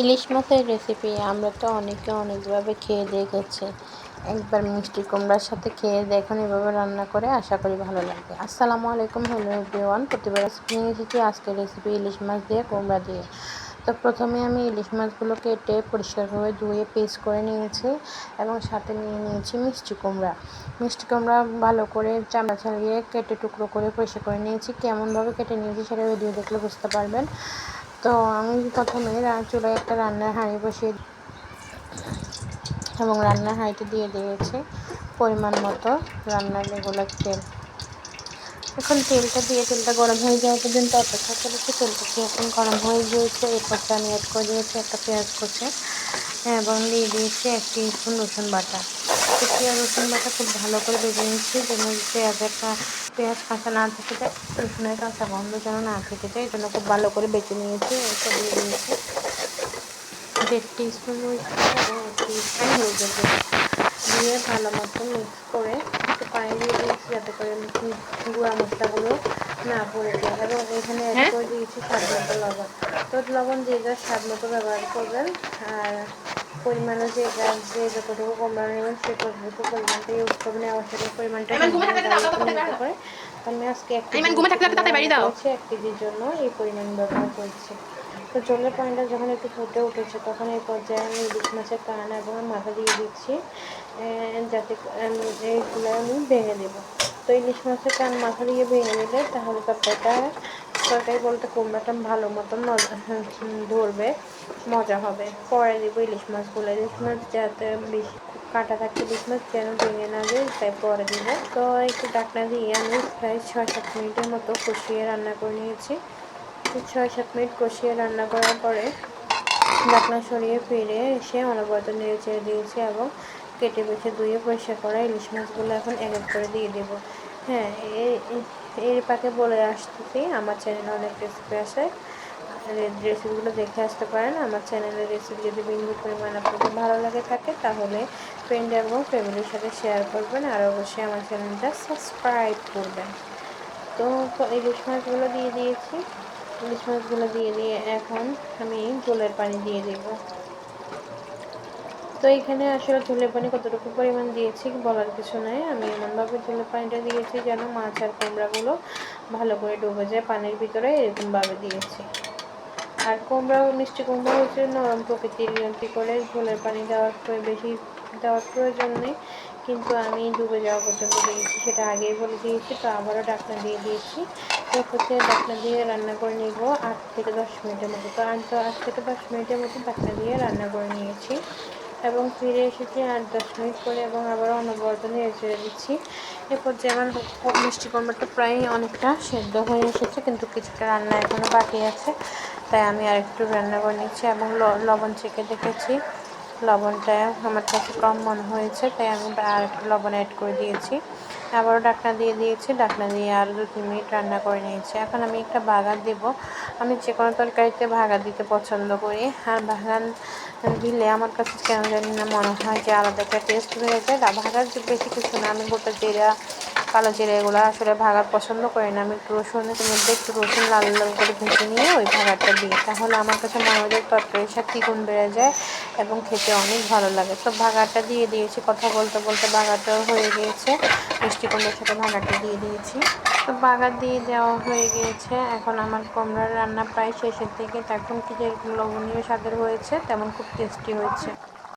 ইলিশ মাছের রেসিপি আমরা তো অনেকে অনেকভাবে খেয়ে দেখেছি। একবার মিষ্টি কুমড়ার সাথে খেয়ে দেখুন, এভাবে রান্না করে আশা করি ভালো লাগবে। আসসালামু আলাইকুম, হ্যালো এভরিওয়ান প্রতিবার নিয়ে এসেছি আজকের রেসিপি ইলিশ মাছ দিয়ে কুমড়া দিয়ে। তো প্রথমে আমি ইলিশ মাছগুলো কেটে পরিষ্কারভাবে ধুয়ে পেস্ট করে নিয়েছি এবং সাথে নিয়ে নিয়েছি মিষ্টি কুমড়া। মিষ্টি কুমড়া ভালো করে চামড়া ছাড়িয়ে কেটে টুকরো করে পরিষ্কার করে নিয়েছি। কেমনভাবে কেটে নিয়েছি সেটা ভিডিও দেখলে বুঝতে পারবেন। তো আমি প্রথমে চুলায় একটা রান্নার হাঁড়ি বসিয়ে এবং রান্নার হাঁড়িতে দিয়ে দিয়েছি পরিমাণ মতো রান্নার রেগুলার তেল। এখন তেলটা দিয়ে, তেলটা গরম হয়ে যাওয়া পর্যন্ত অপেক্ষা করেছি। তেলটা এখন গরম হয়ে গিয়েছে। এরপর আমি অ্যাড করে দিয়েছি, একটা পেঁয়াজ কুচে, এবং দিয়ে দিয়েছি একটি রসুন বাটা। পেঁয়াজ রসুন বাটা খুব ভালো করে বেজে নিচ্ছি। যেন পেঁয়াজের পেঁয়াজ কাঁচা না থেকে যায় রসুনের কাঁচা গন্ধ যেন না থেকে যায় এই জন্য খুব ভালো করে বেঁচে নিয়েছি এটা দিয়ে দিয়েছি দেড় টিস্পুন টিস্পুন হলুদের দিয়ে ভালো মতো মিক্স করে একটু পানি দিয়ে দিয়েছি যাতে করে গুঁড়া মশলাগুলো না পড়ে যায়। এবং এখানে অ্যাড হ্যাঁ? করে দিয়েছি স্বাদ মতো লবণ। তো লবণ দিয়ে যা স্বাদ মতো ব্যবহার করবেন আর পরিমাণে যে গাছ যে যতটুকু কমলা নেবেন সে ততটুকু পরিমাণটা ইউজ করবেন আবশ্যক পরিমাণটা করে আমি আজকে এক এক কেজির জন্য এই পরিমাণ ব্যবহার করছি তো জলের পানিটা যখন একটু ফুটে উঠেছে তখন এই পর্যায়ে আমি ইলিশ মাছের কান এবং মাথা দিয়ে দিচ্ছি যাতে এইগুলো আমি ভেঙে দেবো। তো ইলিশ মাছের কান মাথা দিয়ে ভেঙে নিলে তাহলে তরকারিটা তরকারি বলতে কুমড়াটা ভালো মতন ধরবে, মজা হবে। পরে দেবো ইলিশ মাছগুলো ইলিশ মাছ যাতে বেশি কাটা থাকতে ইলিশ মাছ যেন ভেঙে না যায়, তাই পরে দেবো। তো একটু ডাকনা দিয়ে আমি প্রায় ছয় সাত মিনিটের মতো কষিয়ে রান্না করে নিয়েছি। ছয় সাত মিনিট কষিয়ে রান্না করার পরে ডাকনা সরিয়ে ফিরে এসে অনবরত নেড়ে চেড়ে দিয়েছি এবং কেটে বেছে ধুয়ে পরিষ্কার করা ইলিশ মাছগুলো এখন এক করে দিয়ে দেব। হ্যাঁ এর পাকে বলে আসতেছি। আমার চ্যানেলে অনেক রেসিপি আসে। রেসিপিগুলো দেখে আসতে পারেন। আমার চ্যানেলের রেসিপি যদি বিন্দু পরিমাণ আপনাদের ভালো লাগে থাকে, তাহলে ফ্রেন্ড এবং ফ্যামিলির সাথে শেয়ার করবেন আর অবশ্যই আমার চ্যানেলটা সাবস্ক্রাইব করবেন। তো ইলিশ মাছগুলো দিয়ে দিয়েছি। ইলিশ মাছগুলো দিয়ে দিয়ে এখন আমি জলের পানি দিয়ে দেব। তো এখানে আসলে ঝোলের পানি কতটুকু পরিমাণ দিয়েছি বলার কিছু নাই। আমি এমনভাবে ঝোলের পানিটা দিয়েছি যেন মাছ আর কুমড়াগুলো ভালো করে ডুবে যায় পানির ভিতরে, এরকমভাবে দিয়েছি। আর কুমড়া, মিষ্টি কুমড়া হচ্ছে নরম প্রকৃতির নিয়ন্ত্রণ করে। ঝোলের পানি দেওয়ার বেশি দেওয়ার প্রয়োজন নেই। কিন্তু আমি ডুবে যাওয়া পর্যন্ত দিয়েছি, সেটা আগেই বলে দিয়েছি, তো আবারও ডাকনা দিয়ে দিয়েছি। তো হচ্ছে ডাকনা দিয়ে রান্না করে নিব আট থেকে দশ মিনিটের মতো। তো আট থেকে দশ মিনিটের মতো ডাকনা দিয়ে রান্না করে নিয়েছি। এবং ফিরে এসেছি আট দশ মিনিট করে এবং আবার অনবরত নিয়ে ছেড়ে দিচ্ছি। এরপর যেমন মিষ্টি কুমড়োটা প্রায় অনেকটা সেদ্ধ হয়ে এসেছে, কিন্তু কিছুটা রান্না এখনও বাকি আছে। তাই আমি আরেকটু রান্না করে নিচ্ছি এবং লবণ চেকে দেখেছি। লবণটা আমার কাছে কম মনে হয়েছে, তাই আমি আর একটু লবণ অ্যাড করে দিয়েছি। আবারও ডাকনা দিয়ে দিয়েছি, ডাকনা দিয়ে আরও দু, তিন মিনিট রান্না করে নিয়েছি। এখন আমি একটা বাগান দেব। আমি যে কোনো তরকারিতে ভাগা দিতে পছন্দ করি। আর বাগান দিলে আমার কাছে কেন জানি না মনে হয় যে আলাদা একটা টেস্ট হয়ে যায়। ভাগার বেশি কিছু না, আমি গোটা জিরা কালো জিরা এগুলো আসলে ভাগার পছন্দ করি না। আমি একটু রসুনের মধ্যে একটু রসুন লাল লাল করে ভেজে নিয়ে ওই ভাগাটা দিই। তাহলে আমার কাছে হয় তরকারির সাথে দ্বিগুণ বেড়ে যায় এবং খেতে অনেক ভালো লাগে। তো ভাগাটা দিয়ে দিয়েছি, কথা বলতে বলতে ভাগাটাও হয়ে গিয়েছে। মিষ্টি সাথে ভাগাটা দিয়ে দিয়েছি। তো বাগার দিয়ে দেওয়া হয়ে গিয়েছে। এখন আমার কুমড়ার রান্না প্রায় শেষের দিকে। তখন কি যেরকম লবণীয় স্বাদের হয়েছে, তেমন খুব টেস্টি হয়েছে।